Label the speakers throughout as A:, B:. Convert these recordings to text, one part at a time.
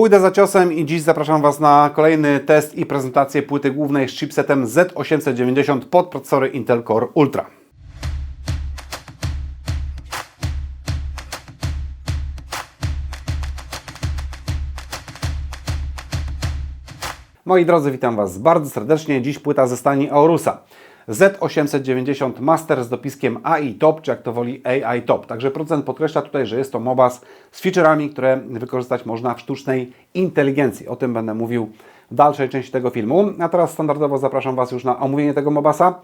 A: Pójdę za ciosem i dziś zapraszam Was na kolejny test i prezentację płyty głównej z chipsetem Z890 pod procesory Intel Core Ultra. Moi drodzy, witam Was bardzo serdecznie. Dziś płyta ze stani Aurusa. Z890 Master z dopiskiem AI Top, czy jak to woli AI Top. Także producent podkreśla tutaj, że jest to MOBAS z featureami, które wykorzystać można w sztucznej inteligencji. O tym będę mówił w dalszej części tego filmu. A teraz standardowo zapraszam Was już na omówienie tego MOBASa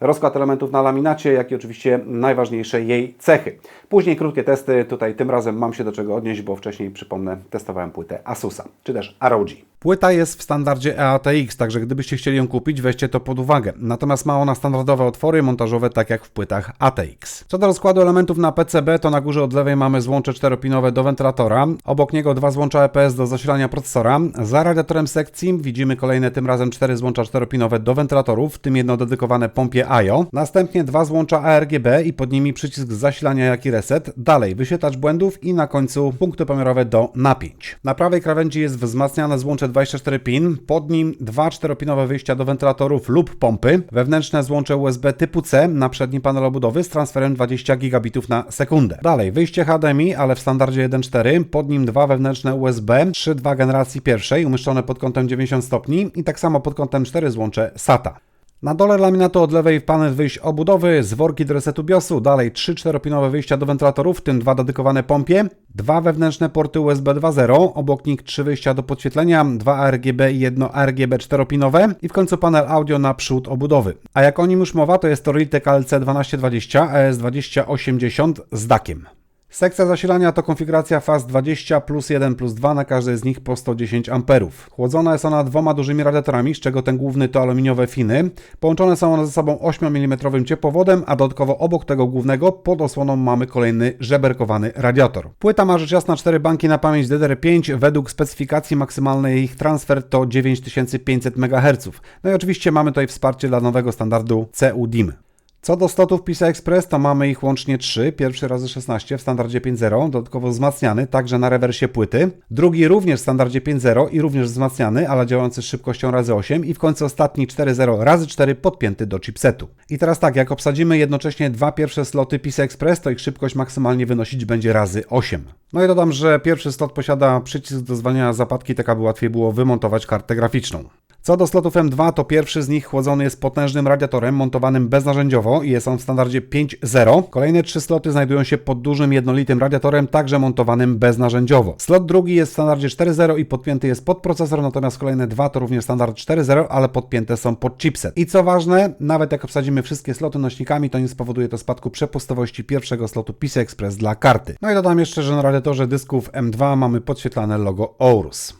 A: rozkład elementów na laminacie, jak i oczywiście najważniejsze jej cechy. Później krótkie testy, tutaj tym razem mam się do czego odnieść, bo wcześniej, przypomnę, testowałem płytę Asusa, czy też ROG. Płyta jest w standardzie EATX, także gdybyście chcieli ją kupić, weźcie to pod uwagę. Natomiast ma ona standardowe otwory montażowe, tak jak w płytach ATX. Co do rozkładu elementów na PCB, to na górze od lewej mamy złącze czteropinowe do wentylatora, obok niego dwa złącza EPS do zasilania procesora. Za radiatorem sekcji widzimy kolejne tym razem cztery złącza czteropinowe do wentylatorów, w tym jedno dedykowane pompie IO. Następnie dwa złącza ARGB i pod nimi przycisk zasilania jak i reset. Dalej wyświetlacz błędów i na końcu punkty pomiarowe do napięć. Na prawej krawędzi jest wzmacniane złącze 24 pin, pod nim dwa czteropinowe wyjścia do wentylatorów lub pompy, wewnętrzne złącze USB typu C na przednim panelu obudowy z transferem 20 gigabitów na sekundę. Dalej wyjście HDMI, ale w standardzie 1.4, pod nim dwa wewnętrzne USB 3.2 generacji pierwszej umieszczone pod kątem 90 stopni i tak samo pod kątem 4 złącze SATA. Na dole laminatu od lewej panel wyjść obudowy, zworki do resetu BIOSu, dalej 3 czteropinowe wyjścia do wentylatorów, w tym dwa dedykowane pompie, dwa wewnętrzne porty USB 2.0, obok nich trzy wyjścia do podświetlenia, dwa RGB i jedno RGB czteropinowe i w końcu panel audio na przód obudowy. A jak o nim już mowa, to jest to Realtek LC 1220 ES2080 z DACiem. Sekcja zasilania to konfiguracja faz 20 plus 1 plus 2 na każdej z nich po 110 A. Chłodzona jest ona dwoma dużymi radiatorami, z czego ten główny to aluminiowe finy. Połączone są one ze sobą 8 mm ciepłowodem, a dodatkowo obok tego głównego pod osłoną mamy kolejny żeberkowany radiator. Płyta ma rzecz jasna 4 banki na pamięć DDR5. Według specyfikacji maksymalny ich transfer to 9500 MHz. No i oczywiście mamy tutaj wsparcie dla nowego standardu CU-DIM. Co do slotów PCI Express, to mamy ich łącznie 3. Pierwszy razy 16 w standardzie 5.0, dodatkowo wzmacniany, także na rewersie płyty. Drugi również w standardzie 5.0 i również wzmacniany, ale działający z szybkością razy 8. I w końcu ostatni 4.0 razy 4 podpięty do chipsetu. I teraz tak, jak obsadzimy jednocześnie dwa pierwsze sloty PCI Express, to ich szybkość maksymalnie wynosić będzie razy 8. No i dodam, że pierwszy slot posiada przycisk do zwalniania zapadki, tak aby łatwiej było wymontować kartę graficzną. Co do slotów M2, to pierwszy z nich chłodzony jest potężnym radiatorem montowanym beznarzędziowo i jest on w standardzie 5.0. Kolejne trzy sloty znajdują się pod dużym jednolitym radiatorem, także montowanym beznarzędziowo. Slot drugi jest w standardzie 4.0 i podpięty jest pod procesor, natomiast kolejne dwa to również standard 4.0, ale podpięte są pod chipset. I co ważne, nawet jak obsadzimy wszystkie sloty nośnikami, to nie spowoduje to spadku przepustowości pierwszego slotu PCI Express dla karty. No i dodam jeszcze, że na radiatorze dysków M2 mamy podświetlane logo Aorus.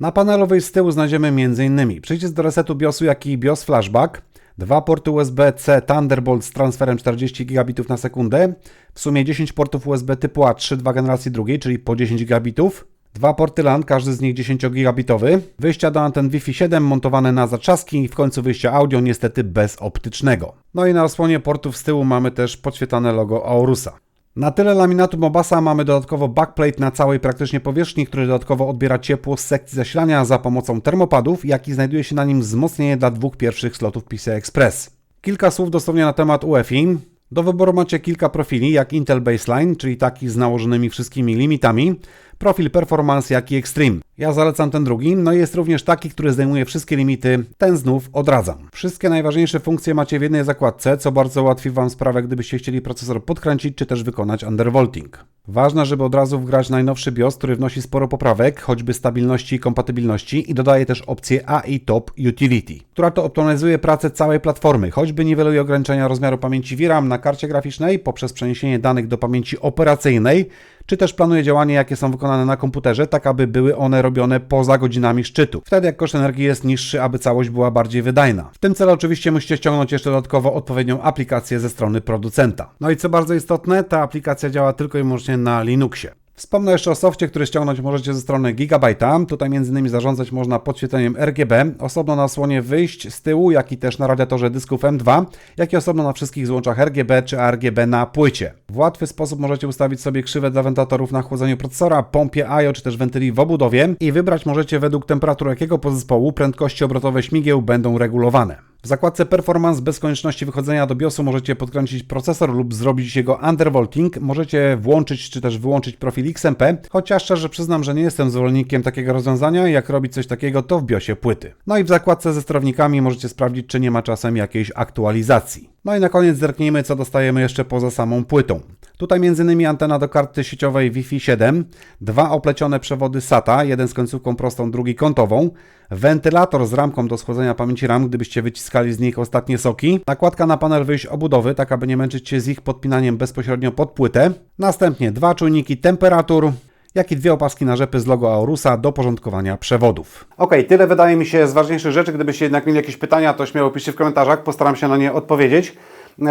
A: Na panelu wyjść z tyłu znajdziemy m.in. przycisk do resetu BIOSu, jak i BIOS Flashback, dwa porty USB-C Thunderbolt z transferem 40 gigabitów na sekundę, w sumie 10 portów USB typu A 3.2 generacji drugiej, czyli po 10 gigabitów, Dwa porty LAN, każdy z nich 10 gigabitowy. Wyjścia do anten Wi-Fi 7 montowane na zaczaski i w końcu wyjścia audio niestety bez optycznego. No i na osłonie portów z tyłu mamy też podświetlane logo Aurusa. Na tyle laminatu Mobasa mamy dodatkowo backplate na całej praktycznie powierzchni, który dodatkowo odbiera ciepło z sekcji zasilania za pomocą termopadów, jak i znajduje się na nim wzmocnienie dla dwóch pierwszych slotów PCI Express. Kilka słów dosłownie na temat UEFI. Do wyboru macie kilka profili, jak Intel Baseline, czyli taki z nałożonymi wszystkimi limitami, profil Performance, jak i Extreme. Ja zalecam ten drugi, no i jest również taki, który zdejmuje wszystkie limity, ten znów odradzam. Wszystkie najważniejsze funkcje macie w jednej zakładce, co bardzo ułatwi Wam sprawę, gdybyście chcieli procesor podkręcić, czy też wykonać undervolting. Ważne, żeby od razu wgrać najnowszy BIOS, który wnosi sporo poprawek, choćby stabilności i kompatybilności i dodaje też opcję AI Top Utility, która to optymalizuje pracę całej platformy, choćby niweluje ograniczenia rozmiaru pamięci VRAM na karcie graficznej poprzez przeniesienie danych do pamięci operacyjnej, czy też planuje działania, jakie są wykonane na komputerze, tak aby były one robione poza godzinami szczytu. Wtedy jak koszt energii jest niższy, aby całość była bardziej wydajna. W tym celu oczywiście musicie ściągnąć jeszcze dodatkowo odpowiednią aplikację ze strony producenta. No i co bardzo istotne, ta aplikacja działa tylko i wyłącznie na Linuxie. Wspomnę jeszcze o softie, który ściągnąć możecie ze strony Gigabyte'a. Tutaj innymi zarządzać można podświetleniem RGB, osobno na słonie wyjść z tyłu, jak i też na radiatorze dysków M2, jak i osobno na wszystkich złączach RGB czy RGB na płycie. W łatwy sposób możecie ustawić sobie krzywe dla wentylatorów na chłodzeniu procesora, pompie IO czy też wentyli w obudowie i wybrać możecie według temperatury jakiego podzespołu prędkości obrotowe śmigieł będą regulowane. W zakładce Performance bez konieczności wychodzenia do BIOSu możecie podkręcić procesor lub zrobić jego undervolting. Możecie włączyć czy też wyłączyć profil XMP, chociaż szczerze przyznam, że nie jestem zwolennikiem takiego rozwiązania. Jak robić coś takiego, to w BIOSie płyty. No i w zakładce ze sterownikami możecie sprawdzić, czy nie ma czasem jakiejś aktualizacji. No i na koniec zerknijmy, co dostajemy jeszcze poza samą płytą. Tutaj m.in. antena do karty sieciowej Wi-Fi 7, dwa oplecione przewody SATA, jeden z końcówką prostą, drugi kątową, wentylator z ramką do schłodzenia pamięci RAM, gdybyście wyciskali z nich ostatnie soki, nakładka na panel wyjść obudowy, tak aby nie męczyć się z ich podpinaniem bezpośrednio pod płytę, następnie dwa czujniki temperatur, jak i dwie opaski na rzepy z logo Aurusa do porządkowania przewodów. Ok, tyle wydaje mi się z ważniejszych rzeczy. Gdybyście jednak mieli jakieś pytania, to śmiało piszcie w komentarzach, postaram się na nie odpowiedzieć.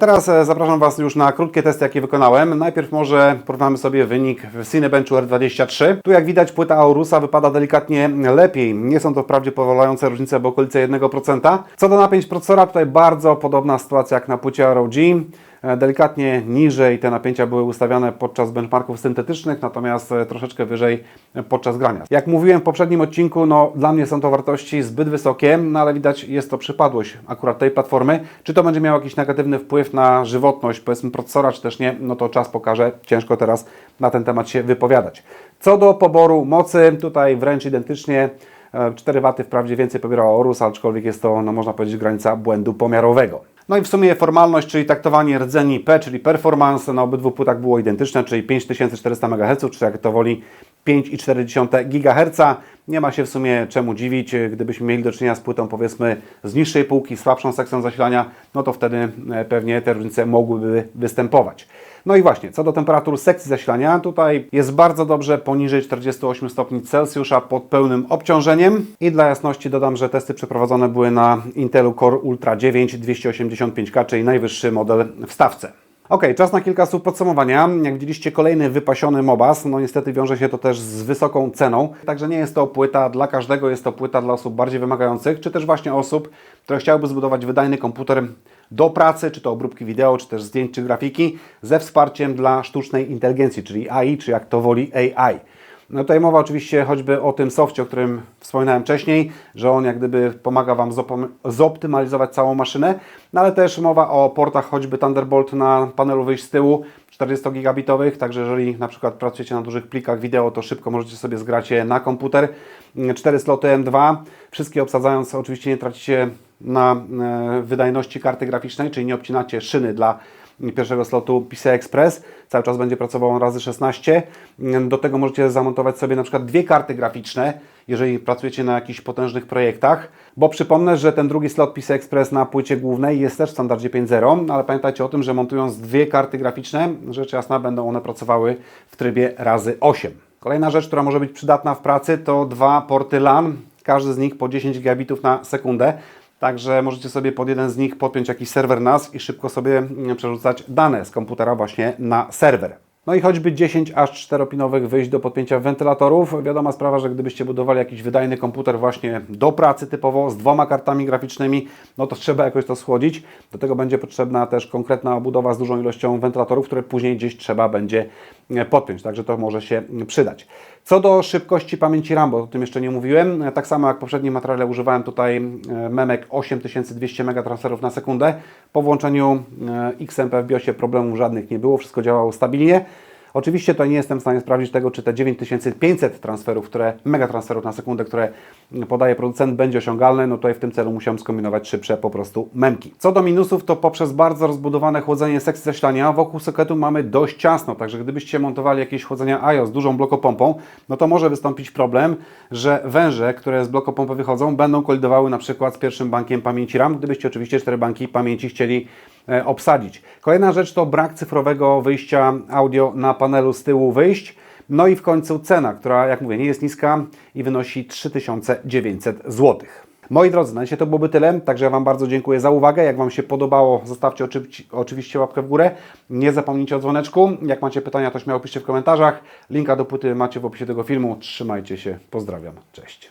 A: Teraz e, zapraszam Was już na krótkie testy, jakie wykonałem. Najpierw może porównamy sobie wynik w Cinebenchu R23. Tu jak widać płyta Aurusa wypada delikatnie lepiej. Nie są to wprawdzie powalające różnice, bo okolice 1%. Co do napięć procesora, tutaj bardzo podobna sytuacja jak na płycie ROG. E, delikatnie niżej te napięcia były ustawiane podczas benchmarków syntetycznych, natomiast e, troszeczkę wyżej podczas grania. Jak mówiłem w poprzednim odcinku, no dla mnie są to wartości zbyt wysokie, no ale widać jest to przypadłość akurat tej platformy. Czy to będzie miało jakiś negatywny wpływ na żywotność powiedzmy procesora, czy też nie, no to czas pokaże. Ciężko teraz na ten temat się wypowiadać. Co do poboru mocy, tutaj wręcz identycznie 4 W wprawdzie więcej pobierało Orus, aczkolwiek jest to, no można powiedzieć, granica błędu pomiarowego. No i w sumie formalność, czyli taktowanie rdzeni P, czyli performance na obydwu płytach było identyczne, czyli 5400 MHz, czy jak to woli 5,4 GHz. Nie ma się w sumie czemu dziwić, gdybyśmy mieli do czynienia z płytą powiedzmy z niższej półki, słabszą sekcją zasilania, no to wtedy e, pewnie te różnice mogłyby występować. No i właśnie, co do temperatur sekcji zasilania, tutaj jest bardzo dobrze poniżej 48 stopni Celsjusza pod pełnym obciążeniem. I dla jasności dodam, że testy przeprowadzone były na Intelu Core Ultra 9 285K, czyli najwyższy model w stawce. Ok, czas na kilka słów podsumowania. Jak widzieliście, kolejny wypasiony Mobas. No niestety wiąże się to też z wysoką ceną. Także nie jest to płyta dla każdego, jest to płyta dla osób bardziej wymagających, czy też właśnie osób, które chciałyby zbudować wydajny komputer do pracy, czy to obróbki wideo, czy też zdjęć, czy grafiki, ze wsparciem dla sztucznej inteligencji, czyli AI, czy jak to woli AI. No tutaj mowa oczywiście choćby o tym softie, o którym wspominałem wcześniej, że on jak gdyby pomaga Wam zoptymalizować całą maszynę, no ale też mowa o portach choćby Thunderbolt na panelu wyjść z tyłu 40 gigabitowych, także jeżeli na przykład pracujecie na dużych plikach wideo, to szybko możecie sobie zgrać je na komputer. 4 sloty M2, wszystkie obsadzając oczywiście nie tracicie na e, wydajności karty graficznej, czyli nie obcinacie szyny dla pierwszego slotu PCI Express. Cały czas będzie pracował razy 16. Do tego możecie zamontować sobie na przykład dwie karty graficzne, jeżeli pracujecie na jakichś potężnych projektach, bo przypomnę, że ten drugi slot PCI Express na płycie głównej jest też w standardzie 5.0, ale pamiętajcie o tym, że montując dwie karty graficzne, rzecz jasna będą one pracowały w trybie razy 8. Kolejna rzecz, która może być przydatna w pracy to dwa porty LAN, każdy z nich po 10 gigabitów na sekundę. Także możecie sobie pod jeden z nich podpiąć jakiś serwer NAS i szybko sobie mm, przerzucać dane z komputera właśnie na serwer. No i choćby 10 aż 4-pinowych wyjść do podpięcia wentylatorów. Wiadoma sprawa, że gdybyście budowali jakiś wydajny komputer właśnie do pracy typowo z dwoma kartami graficznymi, no to trzeba jakoś to schłodzić. Do tego będzie potrzebna też konkretna obudowa z dużą ilością wentylatorów, które później gdzieś trzeba będzie podpiąć. Także to może się przydać. Co do szybkości pamięci RAM, bo o tym jeszcze nie mówiłem, tak samo jak w poprzednim materiale używałem tutaj e, Memek 8200 MT na sekundę. Po włączeniu e, XMP w BIOSie problemów żadnych nie było, wszystko działało stabilnie. Oczywiście to nie jestem w stanie sprawdzić tego, czy te 9500 transferów, które, megatransferów na sekundę, które podaje producent, będzie osiągalne. No tutaj w tym celu musiałem skombinować szybsze po prostu memki. Co do minusów, to poprzez bardzo rozbudowane chłodzenie sekcji zasilania wokół sokietu mamy dość ciasno, także gdybyście montowali jakieś chłodzenie IO z dużą blokopompą, no to może wystąpić problem, że węże, które z blokopompy wychodzą, będą kolidowały na przykład z pierwszym bankiem pamięci RAM, gdybyście oczywiście cztery banki pamięci chcieli obsadzić. Kolejna rzecz to brak cyfrowego wyjścia audio na panelu z tyłu wyjść. No i w końcu cena, która jak mówię nie jest niska i wynosi 3900 zł. Moi drodzy, na dzisiaj to byłoby tyle, także ja Wam bardzo dziękuję za uwagę. Jak Wam się podobało, zostawcie oczy- oczywiście łapkę w górę. Nie zapomnijcie o dzwoneczku. Jak macie pytania, to śmiało piszcie w komentarzach. Linka do płyty macie w opisie tego filmu. Trzymajcie się, pozdrawiam, cześć.